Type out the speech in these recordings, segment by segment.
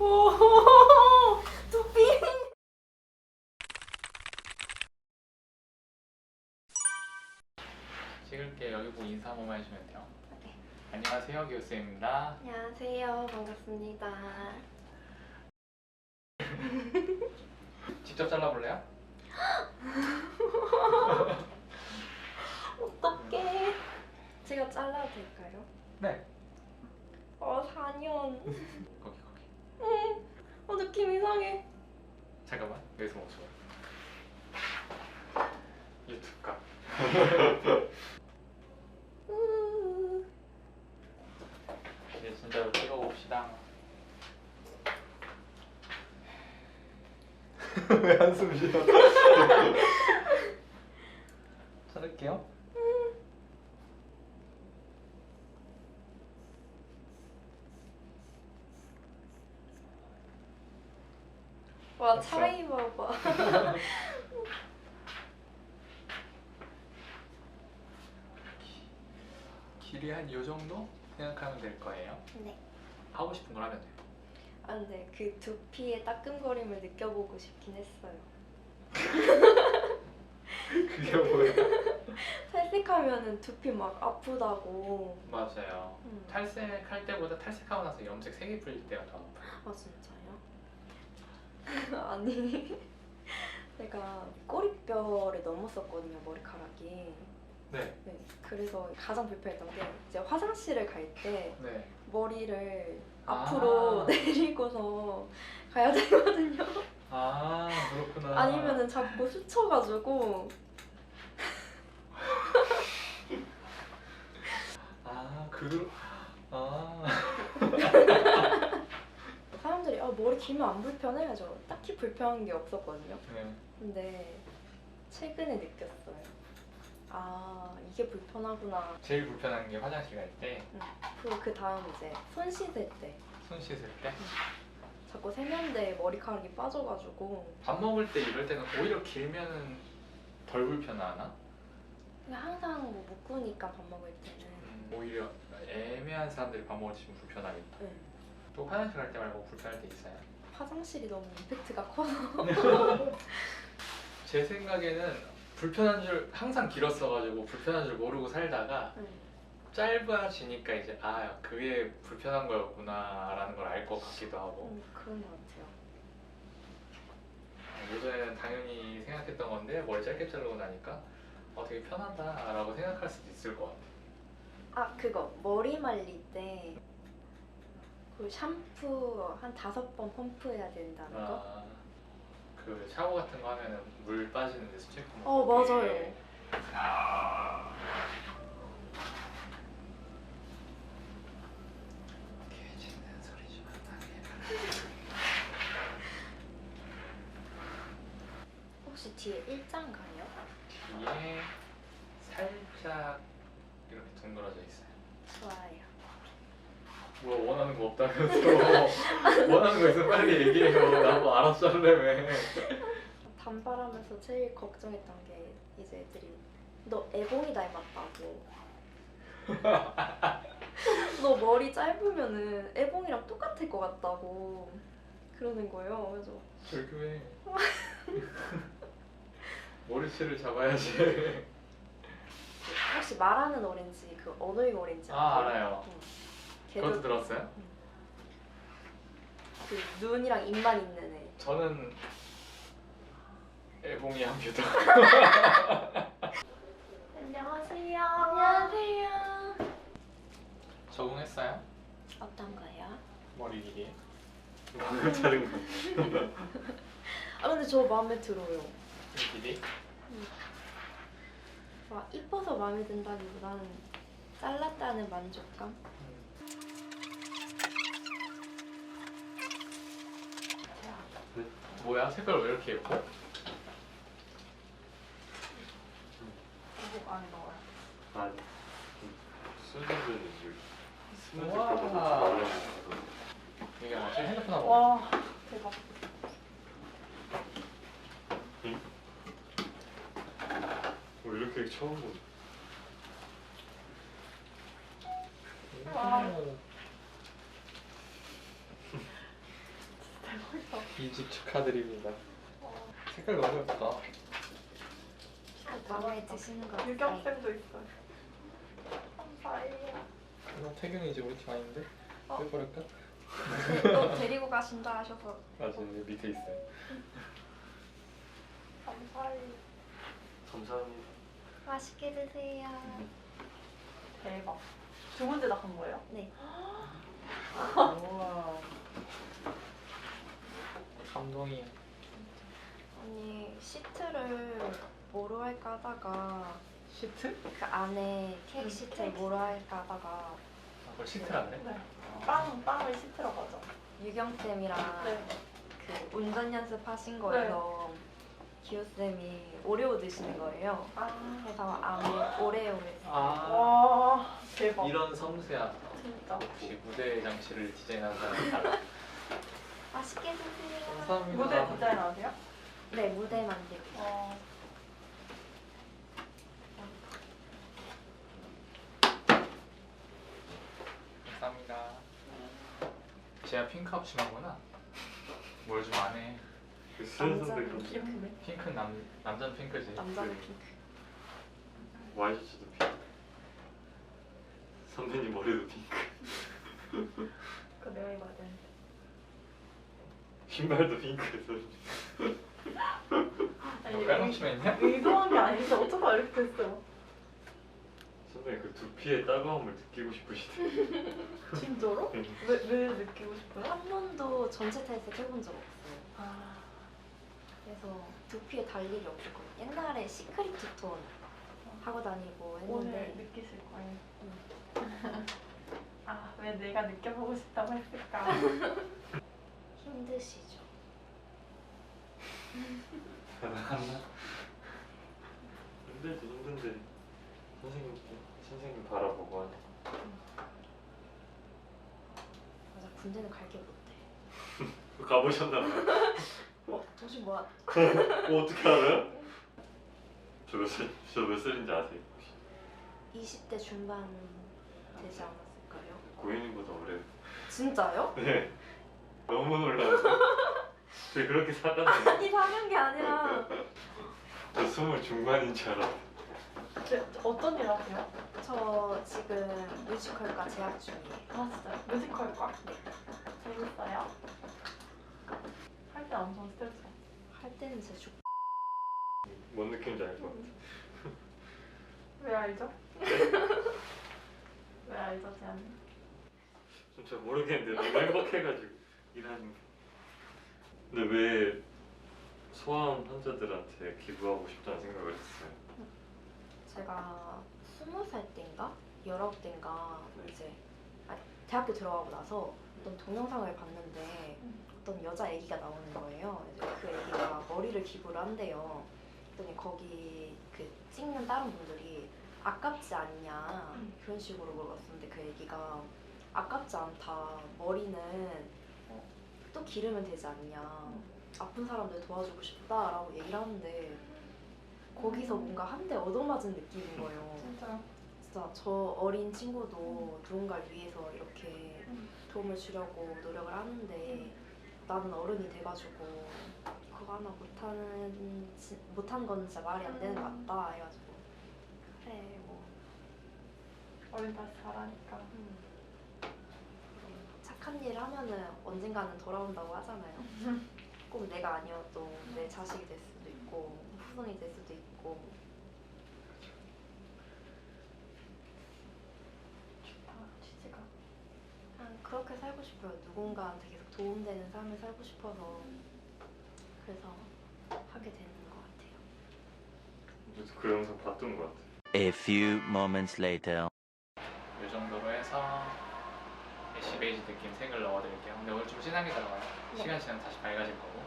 오, 두피. 찍을게 여기 보고 인사 한 번만 해주면 돼요. 네. 안녕하세요 기우쌤입니다. 안녕하세요. 반갑습니다. 직접 잘라볼래요? 어떡해. 제가 잘라도 될까요? 네. 어, 4년. 거기 거기. 응. 어, 느낌 이상해. 잠깐만 여기서 멈춰. 유튜브 각. 으. 이제 진짜로 찍어봅시다. 왜 한숨 쉬어? 자를게요. 차이 봐봐. 길이 한 요 정도 생각하면 될 거예요. 네. 하고 싶은 걸 하면 돼요. 아, 근데 그 두피의 따끔거림을 느껴보고 싶긴 했어요. 그게 뭐야? 탈색하면은 두피 막 아프다고. 맞아요. 음. 탈색할 때보다 탈색하고 나서 염색 색이 풀릴 때가 더 아파요. 아 진짜요? 아니 내가 꼬리뼈를 넘었었거든요 머리카락이 네. 네 그래서 가장 불편했던 게 이제 화장실을 갈 때 네. 머리를 아. 앞으로 내리고서 가야 되거든요 아 그렇구나. 아니면은 자꾸 스쳐가지고 아 그. 아. 아, 머리 길면 안 불편해? 저 딱히 불편한 게 없었거든요 네. 근데 최근에 느꼈어요 아 이게 불편하구나 제일 불편한 게 화장실 갈 때, 그리고 그 다음 이제 손 씻을 때손 씻을 때, 자꾸 세면대에 머리카락이 빠져가지고 밥 먹을 때 이럴 때는 오히려 길면은 덜 불편하나? 그냥 항상 뭐 묶으니까 밥 먹을 때는 음, 오히려 애매한 사람들이 밥 먹을 때 좀 불편하겠다. 네. 또 화장실 갈 때 말고 불편할 때 있어요? 화장실이 너무 임팩트가 커서 제 생각에는 불편한 줄 항상 길었어가지고 불편한 줄 모르고 살다가 네. 짧아지니까 이제 아 그게 불편한 거였구나라는 걸 알 것 같기도 하고 음, 그런 것 같아요 예전에는 당연히 생각했던 건데 머리 짧게 자르고 나니까 어 되게 편하다라고 생각할 수도 있을 것 같아. 아 그거 머리 말릴 때 그 샴푸 한 다섯 번 펌프해야 된다는 거? 아, 그 샤워 같은 거 하면은 물 빠지는데 수치고 어 맞아요 깨지는 소리 좀 나게. 혹시 뒤에 일장 가요? 뒤에 살짝 이렇게 둥그러져 있어요. 좋아요 뭐 원하는 거 없다면서 원하는 거 있으면 빨리 얘기해요. 나뭐 알아서 하려면. 단발하면서 제일 걱정했던 게 이제 애들이 너 애봉이 닮았다고 너 머리 짧으면은 애봉이랑 똑같을 것 같다고 그러는 거예요 그래서 절교해. 머리채를 잡아야지. 혹시 말하는 오렌지 그 언어의 오렌지 아 알아요. 응. 그것도 걔도 들었어요? 그 눈이랑 입만 있는 애 저는 애봉이 합니다. 안녕하세요 안녕하세요 적응했어요? 어떤 거요? 머리 길이. 방금 자른 거. 아 근데 저 마음에 들어요 이 길이? 막 이뻐서 마음에 든다기보다는 잘랐다는 만족감? 뭐야? 색깔 왜 이렇게 예뻐? 이거 안 넣어요 아, 수줍은 물. 스무디 우와. 거보다 말려. 이게 뭐지? 핸드폰 하고. 와 대박 어, 이렇게 처음 보네. 와. 오. 이직 축하드립니다. 색깔 너무 예쁘다. 마음에 드시는 거 없어요? 유경쌤도 있어요. 감사해요. 나 태경이 이제 우리 팀 아닌데? 어? 빼버릴까? 너 데리고 가신다 하셔서 맞아, 여기 밑에 있어요. 감사해요. 감사합니다. 맛있게 드세요. 대박. 두 번째 나간 거예요? 네. 우와. 감동이야. 아니 시트를 뭐로 할까 하다가 시트? 그 안에 케이크 음, 시트를 케이크 뭐로 할까 하다가 아, 그걸 시트란데? 네. 빵, 빵을 시트라고 하죠. 유경 쌤이랑 네. 그 운전 연습하신 거에서 기호 쌤이 오레오 드시는 거예요. 아. 그래서 안에 오레오 했어요. 아, 와, 대박. 이런 섬세한 진짜. 역시 무대 장치를 디자인하는 사람이 달라. 맛있게 드세요. 감사합니다. 무대 디자인 아세요? 네 무대 만들고. 어. 감사합니다. 제가 핑크하고 심하구나. 뭘 좀 안 해. 그 수현 남자는 그 핑크네. 핑크는 남, 남자는 핑크지. 남자는 그- 핑크. 와이셔츠도 핑크. 선배님 머리도 핑크. 그 내가 입어야 되는데. 신발도 핑크에서. 아니, 빨간 의- 치마 있냐? 의도한 게 아닌데 어쩌다 이렇게 됐어요. 선배님 그 두피의 따가움을 느끼고 싶으시대. 진짜로? 왜, 왜 느끼고 싶어요? 한 번도 전체 탈색 해본 적 없어요. 아, 그래서 두피에 달 일이 없었거든요. 옛날에 시크릿 투톤 하고 다니고 오늘 했는데 느끼실 거예요. 음. 아, 왜 내가 느껴보고 싶다고 했을까? 힘드시죠? 힘들지 힘든데 선생님 선생님 바라보고 하네. 맞아 군대는 갈게 못돼. 가보셨나봐요? 어 도시 뭐야? 어, 어떻게 알아요? 저몇 살, 저몇 살인지 아세요? 혹시? 20대 중반 되지 않았을까요? 고인님보다 어려요. 진짜요? 네. 너무 놀라운데. 저 그렇게 사갔네. 아니 사는 게 아니라 저 스물 중반인 줄 알았어. 네, 어떤 일 하세요? 저 지금 뮤지컬과 재학 중이에요. 아, 진짜요? 뮤지컬과? 재밌어요? 할 때 엄청 스트레스 받아요. 할 때는 진짜 죽. 뭔 느낌인지 알 것 같아. 왜 알죠? 왜 알죠, 제안님? 좀잘 모르겠는데 너무 행복해가지고 일하는 게. 근데 왜 소아암 환자들한테 기부하고 싶다는 생각을 했어요? 제가 스무 살 때인가 열아홉 때인가 네. 이제 아, 대학교 들어가고 나서 어떤 동영상을 봤는데 음. 어떤 여자 아기가 나오는 거예요. 이제 그 아기가 머리를 기부를 한대요. 그랬더니 거기 그 찍는 다른 분들이 아깝지 않냐 음. 그런 식으로 물어봤었는데 그 아기가 아깝지 않다. 머리는 어, 또 기르면 되지 않냐. 아픈 사람들 도와주고 싶다라고 얘기를 하는데 거기서 뭔가 한 대 얻어맞은 느낌인 거예요. 진짜요? 진짜 저 어린 친구도 누군가를 위해서 이렇게 음. 도움을 주려고 노력을 하는데 나는 어른이 돼가지고 그거 하나 못하는 지- 못한 건 진짜 말이 안 되는 것 같다 해가지고 그래 뭐 어린 다시 잘하니까. 음. 착한 일 하면은 언젠가는 돌아온다고 하잖아요. 꼭 내가 아니어도 내 자식이 될 수도 있고 후손이 될 수도 있고 좋다, 취지가. 그냥 그렇게 살고 싶어요. 누군가한테 계속 도움되는 삶을 살고 싶어서 그래서 하게 되는 것 같아요. 그래서 그 영상 봤던 것 같아. A few moments later. 이 정도로 해서 애쉬 베이지 느낌 색을 넣어드릴게요. 근데 오늘 좀 진하게 들어가요. 네. 시간 지나면 다시 밝아질 거고.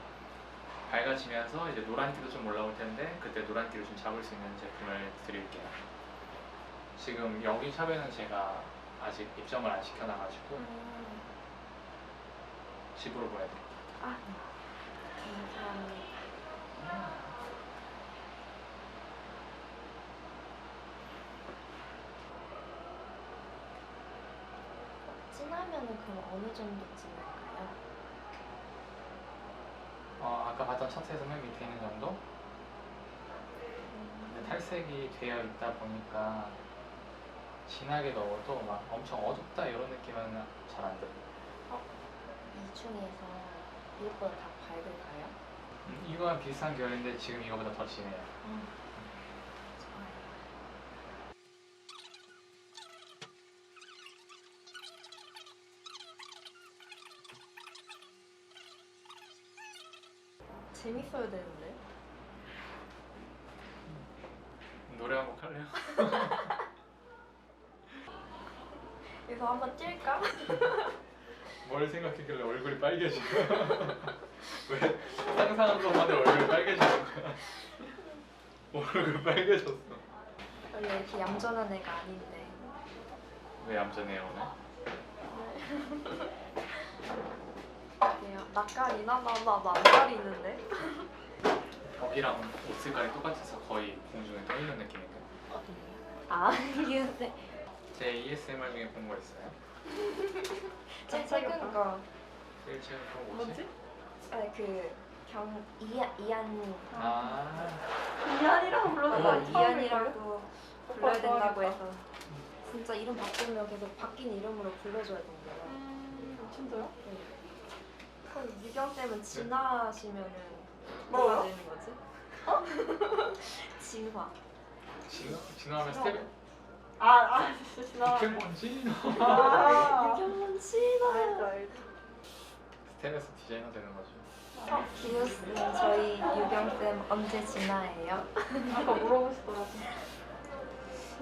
밝아지면서 이제 노란기도 좀 올라올 텐데 그때 노란기를 좀 잡을 수 있는 제품을 드릴게요. 지금 여기 샵에는 제가 아직 입점을 안 시켜놔가지고 집으로 보내드릴게요. 아, 감사합니다. 진하면은 그럼 어느 정도쯤일까요? 아까 봤던 맨 밑에 있는 정도? 근데 탈색이 되어 있다 보니까 진하게 넣어도 막 엄청 어둡다 이런 느낌은 잘 안 들어요. 이 중에서 이것보다 다 밝을까요? 음, 이거랑 비슷한 결인데 지금 이거보다 더 진해요. 좋아요. 재밌어야 되는데. 노래 한 곡 할래요? 그래서 한번 뛸까? 뭘 생각했길래 얼굴이 빨개지고 왜 상상한 것만에 얼굴이 빨개지는 거야? 얼굴 빨개졌어. 원래 이렇게 얌전한 애가 아닌데. 왜 얌전해요 오늘? 낯가리나? 나나 낯가리는데? 벽이랑 옷 색깔이 똑같아서 거의 공중에 떠 있는 느낌인데. 아 이게 제 ASMR 중에 본 거 있어요? 제일 최근 거. 제일 최근 본 뭐지? 뭐지? 아니 그 경 이안 이안 아 이한이라고 불러서 맞아 어, 난 처음일 이안이라고 불러야 된다고. 해서 진짜 이름 바꾸면 계속 바뀐 이름으로 불러줘야 된대요. 음, 진짜요? 그럼 유경 쌤은 진화하시면은 뭐요? 뭐가 되는 거지? 진화. 진화? 진화하면 스텝 아, 아, 지나. 포켓몬 진화 아, 유경은 알죠, 진화. 알죠. 스텝에서 디자이너 되는 거죠 어, 기우 쌤 저희 유경 쌤 언제 진화해요? 아까 물어보시더라고. 어,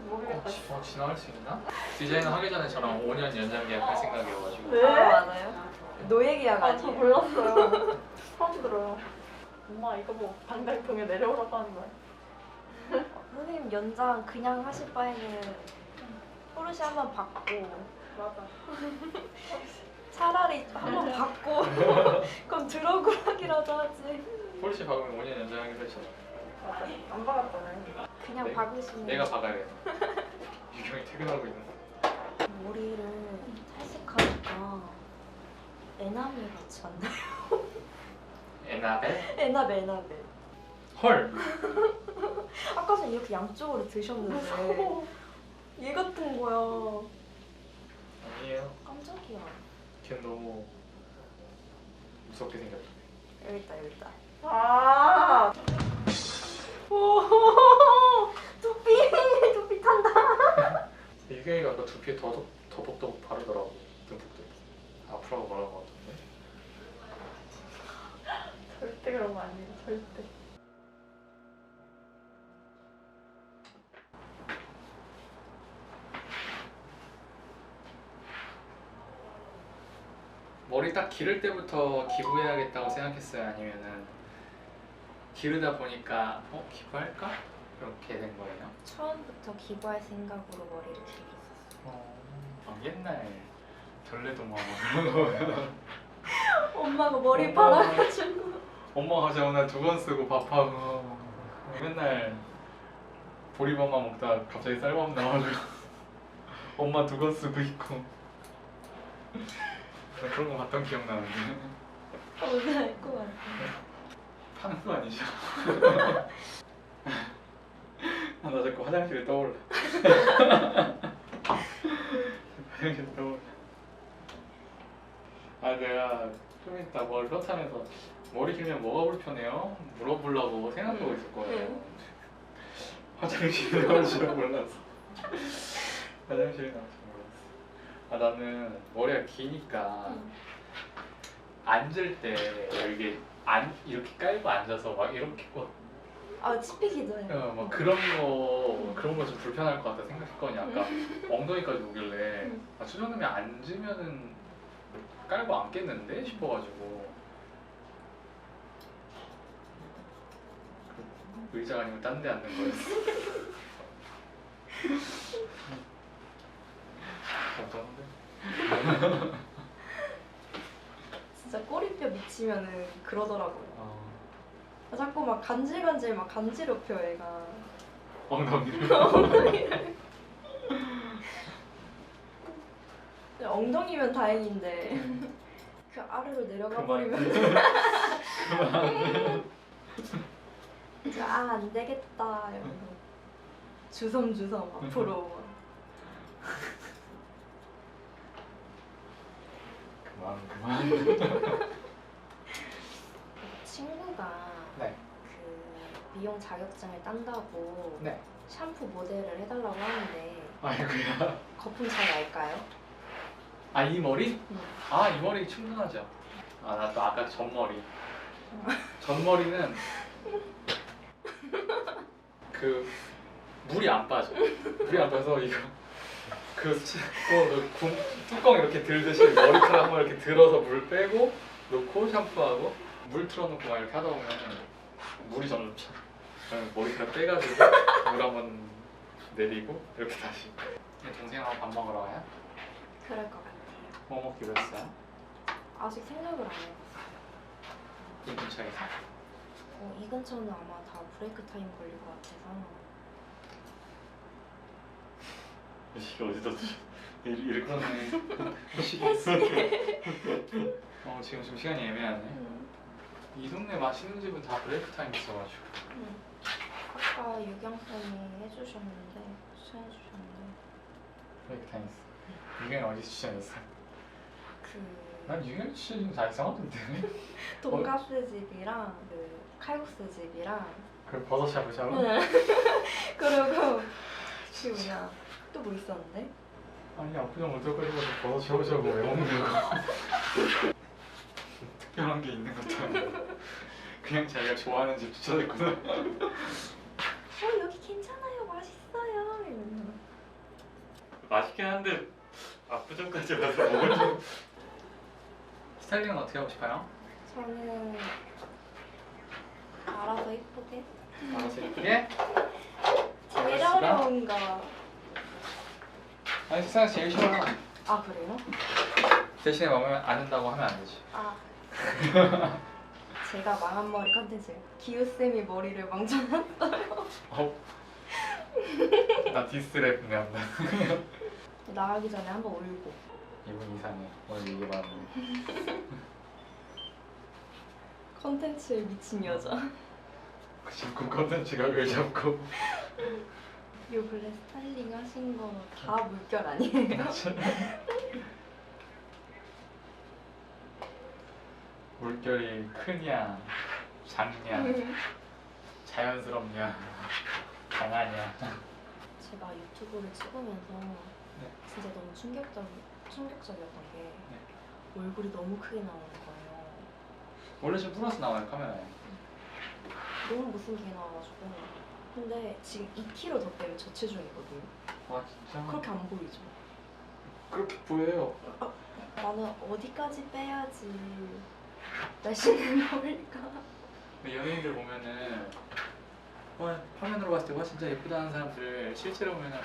모르겠다. 지- 어, 진화할 수 있나? 디자이너 하기 전에 저랑 5년 연장 계약할 생각이어가지고 네? 아 맞아요? 노예 계약 아, 저 아니에요? 몰랐어요. 처음 들어요. 엄마 이거 뭐 당당동에 내려오라고 하는 거야? 선생님 연장 그냥 하실 바에는 포르쉐 한번 받고 맞아. 차라리 한번 받고 그럼 드러그락이라도 하지 폴시 박으면 5년 연장하기로 했잖아 맞아. 안 받았잖아요. 그냥 네. 박으시면 내가 박아야겠다 유경이 퇴근하고 있는 머리를 탈색하니까 에나멜 같지 않나요? 에나벨? 에나벨 에나벨 헐! 아까 전에 이렇게 양쪽으로 드셨는데 얘 같은 거야. 아니에요. 깜짝이야. 걔 너무 무섭게 생겼다. 여기 있다 여기 있다. 아, 오 두피 두피 탄다. 유경이가 아까 두피에 더덕, 더벅더벅 바르더라고 앞으로 뭐라고 하던데 절대 그런 거 아니에요. 절대. 머리 딱 기를 때부터 기부해야겠다고 생각했어요? 아니면은 기르다 보니까 어? 기부할까? 이렇게 된 거예요? 처음부터 기부할 생각으로 머리를 길었었어 어, 막 옛날 전래동화 거 엄마가 머리 어. 빨아가지고. 엄마가 자오나 두 번 쓰고 밥하고. 맨날 보리밥만 먹다 갑자기 쌀밥 나와가지고 엄마 두 번 쓰고 있고. 나 그런 거 봤던 기억 나는데. 오늘 알것 같아 거 아니죠? 아, 나 자꾸 화장실에 떠올라. 화장실에 떠올라 아 내가 좀 이따 뭘 그렇다면서 머리 길면 뭐가 불편해요? 물어보려고 생각하고 응, 있을 거예요 응. 화장실에 나올 줄 몰랐어 화장실에 나올 줄 몰랐어 아 나는 머리가 기니까 응. 앉을 때 이게 안 이렇게 깔고 앉아서 막 이렇게 꽂아 찝히기도 해 어, 막 그런 거 그런 거 좀 불편할 것 같다 생각했거든요. 아까 엉덩이까지 오길래 응. 아, 저 정도면 앉으면은 깔고 앉겠는데? 싶어가지고. 그 의자가 아니고 딴 데 앉는 거였어. 어떤데? 진짜 꼬리뼈 미치면은 그러더라고요. 어, 아, 자꾸 막 간질간질 막 간지럽혀 애가. 엉덩이를. 엉덩이 면 다행인데 그 아래로 내려가 그만. 버리면 이제 아안 되겠다 이러면서 주섬주섬 앞으로 그만 그만. 친구가 네. 그 미용 자격증을 딴다고 네. 샴푸 모델을 해달라고 하는데 아이고야. 거품 잘 날까요? 아 이 머리? 응. 아이 머리 충분하죠. 아 나 또 아까 전머리. 전머리는 그 물이 안 빠져. 물이 안 빠서 이거 그, 치- 그, 그 구- 뚜껑 이렇게 들듯이 머리카락 한번 이렇게 들어서 물 빼고 놓고 샴푸하고 물 틀어놓고 막 이렇게 하다 보면 물이 점점 차. 그러면 머리카락 빼가지고 물 한번 내리고 이렇게 다시. 동생하고 밥 먹으러 가요? 그럴 것 같아요. 뭐 먹기로 했어요? 아직 생각을 안 해봤어요. 이 근처에서? 어, 이 근처는 아마 다 브레이크 타임 걸릴 것 같아서 이게 어디다 두셔? 이- 이렇게 그러네. 어 지금 좀 시간이 애매하네. 음, 이 동네 맛있는 집은 다 브레이크 타임 있어가지고. 음. 아까 유경쌤이 해주셨는데 추천해주셨는데 브레이크 타임 있어. 유경이 어디 추천했어? 그난 지금 다 이상하던데. 돈가스 집이랑 그 칼국수 집이랑 그 버섯 샤브샤브? 응. 그리고 그 뭐냐 또 뭐 있었는데? 아니 아프장 어떡하지고 버섯 샤브샤브 왜 먹는 거? 특별한 게 있는 것도 아니고 그냥 자기가 좋아하는 집 추천했구나. 어 여기 괜찮아요 맛있어요 이러면서 맛있긴 한데 압구정까지 가서 먹을 줄 스타일링은 어떻게 하고 싶어요? 저는 알아서 이쁘게 알아서 예쁘게? 제일. 어려운 거. 아니 세상에 제일 쉬워. 아 그래요? 대신에 마음에 안 든다고 하면 안 되지. 아 제가 망한 머리 컨텐츠 기우 쌤이 머리를 망쳐놨어요 어? 나 디스랩 내한다. 나가기 전에 한번 울고 이분 이상해. 오늘 이게 많네. 컨텐츠에 미친 여자 그 지금 컨텐츠가 왜 잡고. 요 근래 스타일링 하신 거 다 물결 아니에요? 물결이 크냐, 작냐, 자연스럽냐, 강하냐. 제가 유튜브를 찍으면서 네. 진짜 너무 충격적, 충격적이었던 게 얼굴이 너무 크게 나오는 거예요 원래 좀 플러스 나와요 카메라에. 너무 못생기게 나와가지고 근데 지금 2kg 더 빼면 저체중이거든요 와 진짜. 그렇게 안 보이죠? 그렇게 보여요. 나는 어디까지 빼야지 날씬해 보일까? 연예인들 보면은 와 화면으로 봤을 때 와 진짜 예쁘다 하는 사람들 실제로 보면은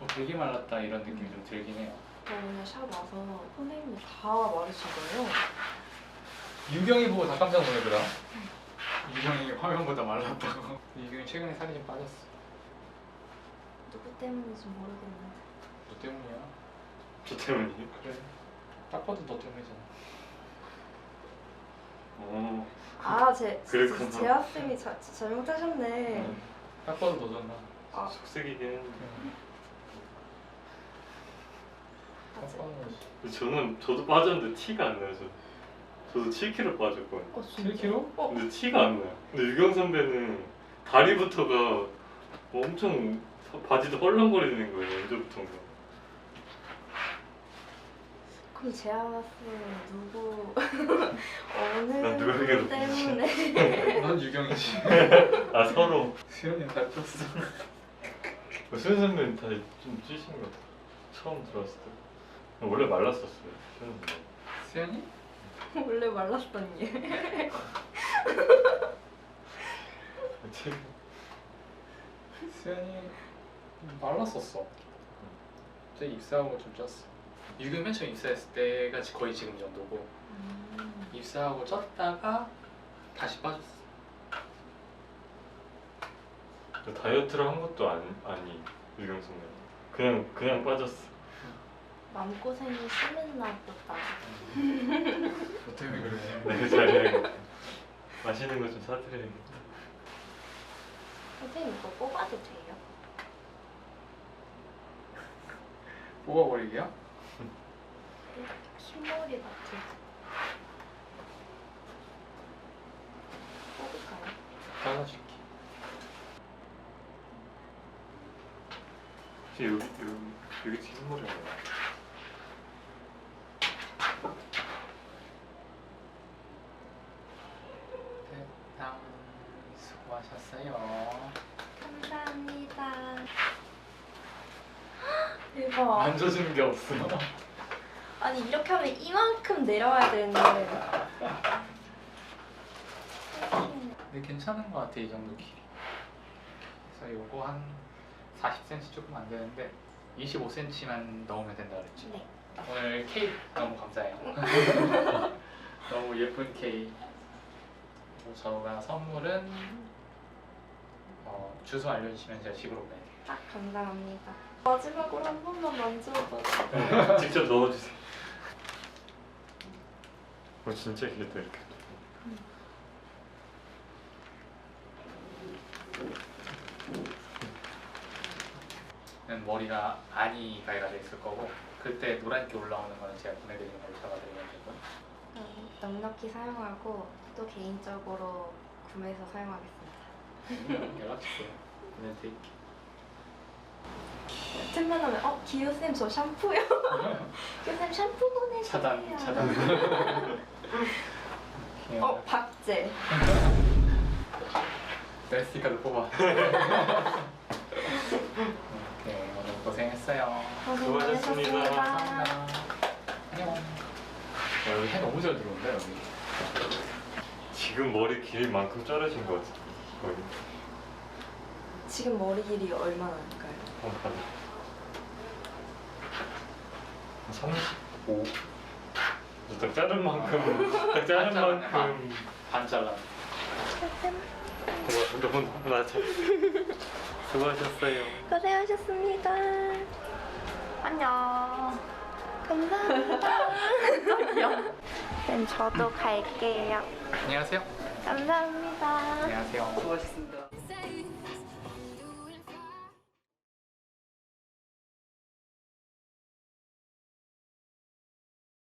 어, 되게 말랐다 이런 느낌이 좀 들긴 해요. 저 오늘 샵 와서 선생님이 다 말으신 거예요 유경이 보고 다 깜짝 놀라더라. 유경이 화면보다 말랐다고. 유경이 최근에 살이 좀 빠졌어. 누구 때문인지 모르겠는데 너 때문이야. 저 때문이에요? 그래. 딱 봐도 너 때문이잖아. 어, 아, 제, 그랬구나. 재하 쌤이 자, 잘못하셨네 응. 딱 봐도 너잖아. 아, 속색이긴 했는데 응. 저는 저도 빠졌는데 티가 안 나요 저. 저도 7kg 빠졌거든요 어, 진짜? 7kg? 어, 근데 티가 안 나요 근데 유경 선배는 다리부터가 뭐 엄청 바지도 헐렁거리는 거예요 언제부턴가 그럼 재하쌤 누구 어느 난 누가 분 얘기해도 때문에 넌 유경이지. 아 서로 수현이는 살 쪘어. 수현 선배는 다리 좀 찌신 것 같아요 처음 들어왔을 때 원래 말랐었어요 수현 수현이? 원래 말랐던 얘 수현이 말랐었어. 제 입사하고 좀 쪘어. 유경 맨 처음 입사했을 때가 거의 지금 정도고 음. 입사하고 쪘다가 다시 빠졌어. 다이어트를 한 것도 아니, 아니 유경 선배 그냥 그냥 빠졌어 마음고생이 심했나 보다. 너 때문에 그러지. 네 잘해야겠다. 맛있는 거 좀 사드려야겠다. 선생님 이거 뽑아도 돼요? 뽑아버리게요? 흰머리 같은. 뽑을까요? 잘라줄게. 혹시 여기 여기 여기 흰머리가 나요? 됐다. 수고하셨어요. 감사합니다. 대박. 만져주는 게 없어. 아니 이렇게 하면 이만큼 내려와야 되는데. 근데 괜찮은 것 같아 이 정도 길이. 그래서 요거 한 40cm 조금 안 되는데 25cm만 넣으면 된다 그랬지. 네. 오늘 케이크 너무 감사해요. 너무 예쁜 케이크. 그리고 저가 선물은 어, 주소 알려주시면 제가 집으로 보내드릴게요. 아 감사합니다. 마지막으로 한 번만 만져봐. 네, 직접 넣어주세요. 어 진짜 길다 이렇게. 머리가 많이 가해가 돼 있을 거고 그때 노랗게 올라오는 거는 제가 보내드리는 걸로 잡아드리면 되고 음, 넉넉히 사용하고 또 개인적으로 구매해서 사용하겠습니다. 연락 주세요. 보내드릴게요. 틈만 하면 어 기호쌤 저 샴푸요. 기호쌤 샴푸 보내주세요. 차단 차단. 어 박제. 셀스티카도 뽑아. 오케이 오늘 고생했어요. 수고하셨습니다. 감사합니다. 안녕. 와, 여기 해 너무 잘 들어온다 여기. 지금 머리 길만큼 자르신 거 같아. 거의. 지금 머리 길이 얼마나 될까요? 한번 봐도. 35. 딱 자른 만큼. 딱 자른 자르네, 만큼. 반 잘라. 고맙습니다. 너무 맞아. 수고하셨어요. 고생하셨습니다. 안녕. 감사합니다. 쌤 저도 갈게요. 안녕하세요. 감사합니다. 안녕하세요. 수고하셨습니다.